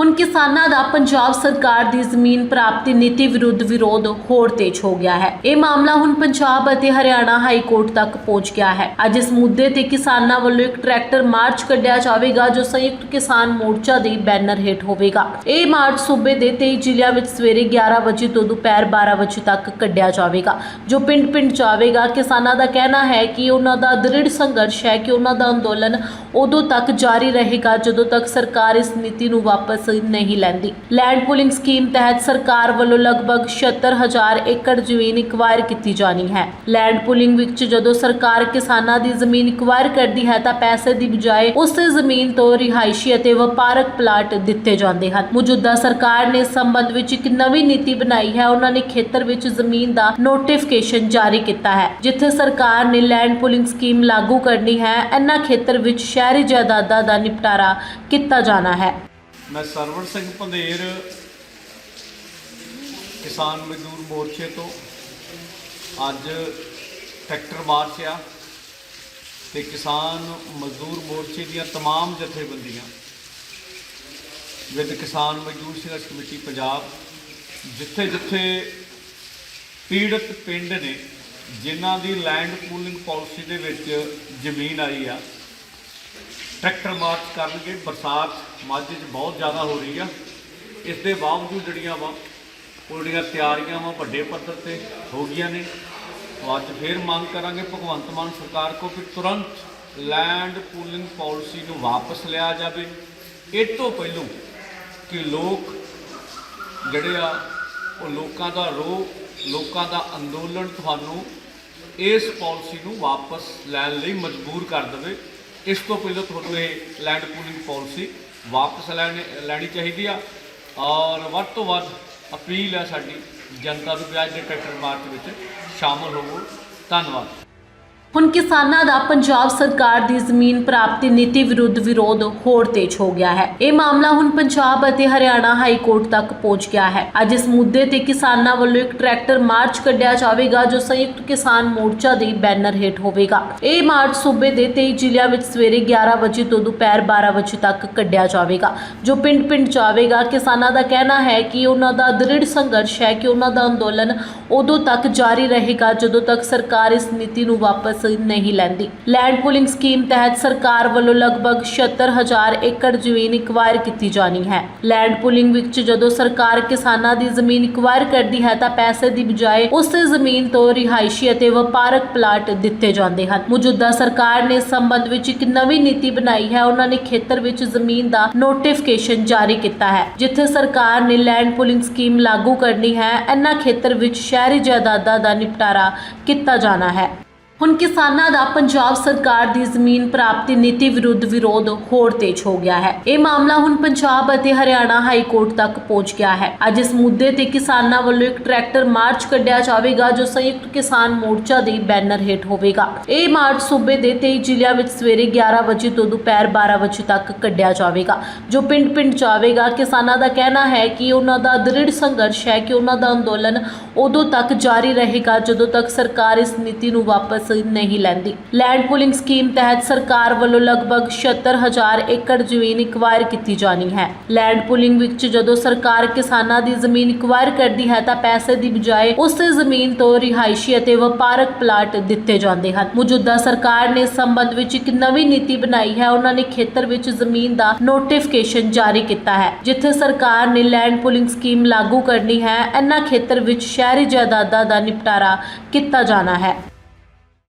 ਹੁਣ ਕਿਸਾਨਾਂ ਦਾ ਪੰਜਾਬ ਸਰਕਾਰ ਦੀ ਜ਼ਮੀਨ ਪ੍ਰਾਪਤੀ ਨੀਤੀ ਵਿਰੁੱਧ ਵਿਰੋਧ ਹੋਰ ਤੇਜ਼ ਹੋ ਗਿਆ ਹੈ। ਇਹ ਮਾਮਲਾ ਹੁਣ ਪੰਜਾਬ ਅਤੇ ਹਰਿਆਣਾ ਹਾਈ ਕੋਰਟ ਤੱਕ ਪਹੁੰਚ ਗਿਆ ਹੈ। ਅੱਜ ਇਸ ਮੁੱਦੇ ਤੇ ਕਿਸਾਨਾਂ ਵੱਲੋਂ ਇੱਕ ਟਰੈਕਟਰ ਮਾਰਚ ਕੱਢਿਆ ਜਾਵੇਗਾ, ਜੋ ਸੰਯੁਕਤ ਕਿਸਾਨ ਮੋਰਚਾ ਦੇ ਬੈਨਰ ਹੇਠ ਹੋਵੇਗਾ। ਇਹ ਮਾਰਚ ਸੂਬੇ ਦੇ 23 ਜ਼ਿਲ੍ਹਿਆਂ ਵਿੱਚ ਸਵੇਰੇ 11 ਵਜੇ ਤੋਂ ਦੁਪਹਿਰ 12 ਵਜੇ ਤੱਕ ਕੱਢਿਆ ਜਾਵੇਗਾ, ਜੋ ਪਿੰਡ-ਪਿੰਡ ਜਾਵੇਗਾ। ਕਿਸਾਨਾਂ ਦਾ ਕਹਿਣਾ ਹੈ ਕਿ ਉਹਨਾਂ ਦਾ ਦ੍ਰਿੜ ਸੰਘਰਸ਼ ਹੈ ਕਿ ਉਹਨਾਂ ਦਾ ਅੰਦੋਲਨ ਉਦੋਂ ਤੱਕ ਜਾਰੀ ਰਹੇਗਾ ਜਦੋਂ ਤੱਕ ਸਰਕਾਰ ਇਸ ਨੀਤੀ ਨੂੰ ਵਾਪਸ ਨਹੀਂ ਲੈਂਦੀ। ਲੈਂਡ ਪੂਲਿੰਗ ਸਕੀਮ ਤਹਿਤ ਸਰਕਾਰ ਵੱਲੋਂ ਲਗਭਗ 76000 ਏਕੜ ਜ਼ਮੀਨ ਇਕਵਾਇਰ ਕੀਤੀ ਜਾਣੀ ਹੈ। ਲੈਂਡ ਪੂਲਿੰਗ ਵਿੱਚ ਜਦੋਂ ਸਰਕਾਰ ਕਿਸਾਨਾਂ ਦੀ ਜ਼ਮੀਨ ਇਕਵਾਇਰ ਕਰਦੀ ਹੈ ਤਾਂ ਪੈਸੇ ਦੀ ਬਜਾਏ ਉਸੇ ਜ਼ਮੀਨ ਤੋਂ ਰਿਹਾਇਸ਼ੀ ਅਤੇ ਵਪਾਰਕ ਪਲਾਟ ਦਿੱਤੇ ਜਾਂਦੇ ਹਨ। ਮੌਜੂਦਾ ਸਰਕਾਰ ਨੇ ਸੰਬੰਧ ਵਿੱਚ ਇੱਕ ਨਵੀਂ ਨੀਤੀ ਬਣਾਈ ਹੈ। ਉਹਨਾਂ ਨੇ ਖੇਤਰ ਵਿੱਚ ਜ਼ਮੀਨ ਦਾ ਨੋਟੀਫਿਕੇਸ਼ਨ ਜਾਰੀ ਕੀਤਾ ਹੈ, ਜਿੱਥੇ ਸਰਕਾਰ ਨੇ ਲੈਂਡ ਪੂਲਿੰਗ ਸਕੀਮ ਲਾਗੂ ਕਰਨੀ ਹੈ। ਇਹਨਾਂ ਖੇਤਰ ਵਿੱਚ ਸ਼ਹਿਰੀ ਜਾਇਦਾਦਾਂ ਦਾ ਨਿਪਟਾਰਾ ਕੀਤਾ ਜਾਣਾ ਹੈ। ਮੈਂ ਸਰਵਣ ਸਿੰਘ ਪੰਧੇਰ, ਕਿਸਾਨ ਮਜ਼ਦੂਰ ਮੋਰਚੇ ਤੋਂ ਅੱਜ ਟਰੈਕਟਰ ਮਾਰਚ ਆ ਤੇ ਕਿਸਾਨ ਮਜ਼ਦੂਰ ਮੋਰਚੇ ਦੀਆਂ ਤਮਾਮ ਜਥੇਬੰਦੀਆਂ ਵਿਦ ਕਿਸਾਨ ਮਜ਼ਦੂਰ ਸੰਘਰਸ਼ ਕਮੇਟੀ ਪੰਜਾਬ ਜਿੱਥੇ ਜਿੱਥੇ ਪੀੜਤ ਪਿੰਡ ਨੇ ਜਿਨ੍ਹਾਂ ਦੀ ਲੈਂਡ ਪੂਲਿੰਗ ਪਾਲਿਸੀ ਦੇ ਵਿੱਚ ਜ਼ਮੀਨ ਆਈ ਆ ਟਰੈਕਟਰ ਮਾਰਚ ਕਰਨਗੇ, ਬਰਸਾਤ ਮਾਝੇ 'ਚ ਬਹੁਤ ਜ਼ਿਆਦਾ ਹੋ ਰਹੀ ਆ। ਇਸ ਦੇ ਬਾਵਜੂਦ ਜਿਹੜੀਆਂ ਵਾ, ਉਹ ਜਿਹੜੀਆਂ ਤਿਆਰੀਆਂ ਵਾ ਵੱਡੇ ਪੱਧਰ ਤੇ ਹੋ ਗਈਆਂ ਨੇ। ਅੱਜ ਫੇਰ ਮੰਗ ਕਰਾਂਗੇ ਭਗਵੰਤ ਮਾਨ ਸਰਕਾਰ ਕੋ ਕਿ ਤੁਰੰਤ ਲੈਂਡ ਪੂਲਿੰਗ ਪਾਲਿਸੀ ਨੂੰ ਵਾਪਸ ਲਿਆ ਜਾਵੇ। ਇਹ ਤੋਂ ਪਹਿਲਾਂ ਕਿ ਲੋਕ ਜਿਹੜੇ ਆ, ਉਹ ਲੋਕਾਂ ਦਾ ਰੋਹ, ਲੋਕਾਂ ਦਾ ਅੰਦੋਲਨ ਤੁਹਾਨੂੰ ਇਸ ਪਾਲਿਸੀ ਨੂੰ ਵਾਪਸ ਲੈਣ ਲਈ ਮਜਬੂਰ ਕਰ ਦੇਵੇ। ਇਸ ਤੋਂ ਪਹਿਲਾਂ ਤੁਹਾਨੂੰ ਇਹ ਲੈਂਡ ਪੂਲਿੰਗ ਪਾਲਿਸੀ ਵਾਪਸ ਲੈਣੀ ਲੈਣੀ ਚਾਹੀਦੀ ਆ। ਔਰ ਵੱਧ ਤੋਂ ਵੱਧ ਅਪੀਲ ਹੈ ਸਾਡੀ ਜਨਤਾ ਨੂੰ ਵੀ ਅੱਜ ਦੇ ਟਰੈਕਟਰ ਮਾਰਚ ਵਿੱਚ ਸ਼ਾਮਲ ਹੋਵੋ। ਧੰਨਵਾਦ। ਹੁਣ ਕਿਸਾਨਾਂ ਦਾ ਪੰਜਾਬ ਸਰਕਾਰ ਦੀ ਜ਼ਮੀਨ ਪ੍ਰਾਪਤੀ ਨੀਤੀ ਵਿਰੁੱਧ ਵਿਰੋਧ ਹੋਰ ਤੇਜ਼ ਹੋ ਗਿਆ ਹੈ। ਇਹ ਮਾਮਲਾ ਹੁਣ ਪੰਜਾਬ ਅਤੇ ਹਰਿਆਣਾ ਹਾਈ ਕੋਰਟ ਤੱਕ ਪਹੁੰਚ ਗਿਆ ਹੈ। ਅੱਜ ਇਸ ਮੁੱਦੇ ਤੇ ਕਿਸਾਨਾਂ ਵੱਲੋਂ ਇੱਕ ਟਰੈਕਟਰ ਮਾਰਚ ਕੱਢਿਆ ਜਾਵੇਗਾ, ਜੋ ਸੰਯੁਕਤ ਕਿਸਾਨ ਮੋਰਚਾ ਦੇ ਬੈਨਰ ਹੇਠ ਹੋਵੇਗਾ। ਇਹ ਮਾਰਚ ਸੂਬੇ ਦੇ 23 ਜ਼ਿਲ੍ਹਿਆਂ ਵਿੱਚ ਸਵੇਰੇ 11 ਵਜੇ ਤੋਂ ਦੁਪਹਿਰ 12 ਵਜੇ ਤੱਕ ਕੱਢਿਆ ਜਾਵੇਗਾ, ਜੋ ਪਿੰਡ-ਪਿੰਡ ਜਾਵੇਗਾ। ਕਿਸਾਨਾਂ ਦਾ ਕਹਿਣਾ ਹੈ ਕਿ ਉਹਨਾਂ ਦਾ ਦ੍ਰਿੜ ਸੰਘਰਸ਼ ਹੈ ਕਿ ਉਹਨਾਂ ਦਾ ਅੰਦੋਲਨ ਉਦੋਂ ਤੱਕ ਜਾਰੀ ਰਹੇਗਾ, ਜਦੋਂ ਤੱਕ ਸਰਕਾਰ ਇਸ ਨੀਤੀ ਨੂੰ ਵਾਪਸ ਨਹੀਂ ਲੈਂਦੀ। ਲੈਂਡ ਪੂਲਿੰਗ ਸਕੀਮ ਤਹਿਤ ਸਰਕਾਰ ਵੱਲੋਂ ਲਗਭਗ 76000 ਏਕੜ ਜ਼ਮੀਨ ਇਕਵਾਇਰ ਕੀਤੀ ਜਾਣੀ ਹੈ। ਲੈਂਡ ਪੂਲਿੰਗ ਵਿੱਚ ਜਦੋਂ ਸਰਕਾਰ ਕਿਸਾਨਾਂ ਦੀ ਜ਼ਮੀਨ ਇਕਵਾਇਰ ਕਰਦੀ ਹੈ ਤਾਂ ਪੈਸੇ ਦੀ ਬਜਾਏ ਉਸੇ ਜ਼ਮੀਨ ਤੋਂ ਰਿਹਾਇਸ਼ੀ ਅਤੇ ਵਪਾਰਕ ਪਲਾਟ ਦਿੱਤੇ ਜਾਂਦੇ ਹਨ। ਮੌਜੂਦਾ ਸਰਕਾਰ ਨੇ ਸੰਬੰਧ ਵਿੱਚ ਇੱਕ ਨਵੀਂ ਨੀਤੀ ਬਣਾਈ ਹੈ। ਉਹਨਾਂ ਨੇ ਖੇਤਰ ਵਿੱਚ ਜ਼ਮੀਨ ਦਾ ਨੋਟੀਫਿਕੇਸ਼ਨ ਜਾਰੀ ਕੀਤਾ ਹੈ, ਜਿੱਥੇ ਸਰਕਾਰ ਨੇ ਲੈਂਡ ਪੂਲਿੰਗ ਸਕੀਮ ਲਾਗੂ ਕਰਨੀ ਹੈ। ਇਹਨਾਂ ਖੇਤਰ ਵਿੱਚ ਸ਼ਹਿਰੀ ਜਾਇਦਾਦਾਂ ਦਾ ਨਿਪਟਾਰਾ ਕੀਤਾ ਜਾਣਾ ਹੈ। ਹੁਣ ਕਿਸਾਨਾਂ ਦਾ ਪੰਜਾਬ ਸਰਕਾਰ ਦੀ ਜ਼ਮੀਨ ਪ੍ਰਾਪਤੀ ਨੀਤੀ ਵਿਰੁੱਧ ਵਿਰੋਧ ਹੋਰ ਤੇਜ਼ ਹੋ ਗਿਆ ਹੈ। ਇਹ ਮਾਮਲਾ ਹੁਣ ਪੰਜਾਬ ਅਤੇ ਹਰਿਆਣਾ ਹਾਈ ਕੋਰਟ ਤੱਕ ਪਹੁੰਚ ਗਿਆ ਹੈ। ਅੱਜ ਇਸ ਮੁੱਦੇ ਤੇ ਕਿਸਾਨਾਂ ਵੱਲੋਂ ਇੱਕ ਟਰੈਕਟਰ ਮਾਰਚ ਕੱਢਿਆ ਜਾਵੇਗਾ, ਜੋ ਸੰਯੁਕਤ ਕਿਸਾਨ ਮੋਰਚਾ ਦੇ ਬੈਨਰ ਹੇਠ ਹੋਵੇਗਾ। ਇਹ ਮਾਰਚ ਸੂਬੇ ਦੇ 23 ਜ਼ਿਲ੍ਹਿਆਂ ਵਿੱਚ ਸਵੇਰੇ 11 ਵਜੇ ਤੋਂ ਦੁਪਹਿਰ 12 ਵਜੇ ਤੱਕ ਕੱਢਿਆ ਜਾਵੇਗਾ, ਜੋ ਪਿੰਡ-ਪਿੰਡ ਜਾਵੇਗਾ। ਕਿਸਾਨਾਂ ਦਾ ਕਹਿਣਾ ਹੈ ਕਿ ਉਹਨਾਂ ਦਾ ਦ੍ਰਿੜ ਸੰਘਰਸ਼ ਹੈ ਕਿ ਉਹਨਾਂ ਦਾ ਅੰਦੋਲਨ ਉਦੋਂ ਤੱਕ ਜਾਰੀ ਰਹੇਗਾ ਜਦੋਂ ਤੱਕ ਸਰਕਾਰ ਇਸ ਨੀਤੀ ਨੂੰ ਵਾਪਸ ਨਹੀਂ ਲੈਂਦੀ। ਲੈਂਡ ਪੂਲਿੰਗ ਸਕੀਮ ਤਹਿਤ ਸਰਕਾਰ ਵੱਲੋਂ ਲਗਭਗ 76000 ਏਕੜ ਜ਼ਮੀਨ ਇਕਵਾਇਰ ਕੀਤੀ ਜਾਣੀ ਹੈ। ਲੈਂਡ ਪੂਲਿੰਗ ਵਿੱਚ ਜਦੋਂ ਸਰਕਾਰ ਕਿਸਾਨਾਂ ਦੀ ਜ਼ਮੀਨ ਇਕਵਾਇਰ ਕਰਦੀ ਹੈ ਤਾਂ ਪੈਸੇ ਦੀ ਬਜਾਏ ਉਸੇ ਜ਼ਮੀਨ ਤੋਂ ਰਿਹਾਇਸ਼ੀ ਅਤੇ ਵਪਾਰਕ ਪਲਾਟ ਦਿੱਤੇ ਜਾਂਦੇ ਹਨ। ਮੌਜੂਦਾ ਸਰਕਾਰ ਨੇ ਸੰਬੰਧ ਵਿੱਚ ਇੱਕ ਨਵੀਂ ਨੀਤੀ ਬਣਾਈ ਹੈ। ਉਹਨਾਂ ਨੇ ਖੇਤਰ ਵਿੱਚ ਜ਼ਮੀਨ ਦਾ ਨੋਟੀਫਿਕੇਸ਼ਨ ਜਾਰੀ ਕੀਤਾ ਹੈ, ਜਿੱਥੇ ਸਰਕਾਰ ਨੇ ਲੈਂਡ ਪੂਲਿੰਗ ਸਕੀਮ ਲਾਗੂ ਕਰਨੀ ਹੈ। ਇਹਨਾਂ ਖੇਤਰ ਵਿੱਚ ਸ਼ਹਿਰੀ ਜਾਇਦਾਦਾਂ ਦਾ ਨਿਪਟਾਰਾ ਕੀਤਾ ਜਾਣਾ ਹੈ।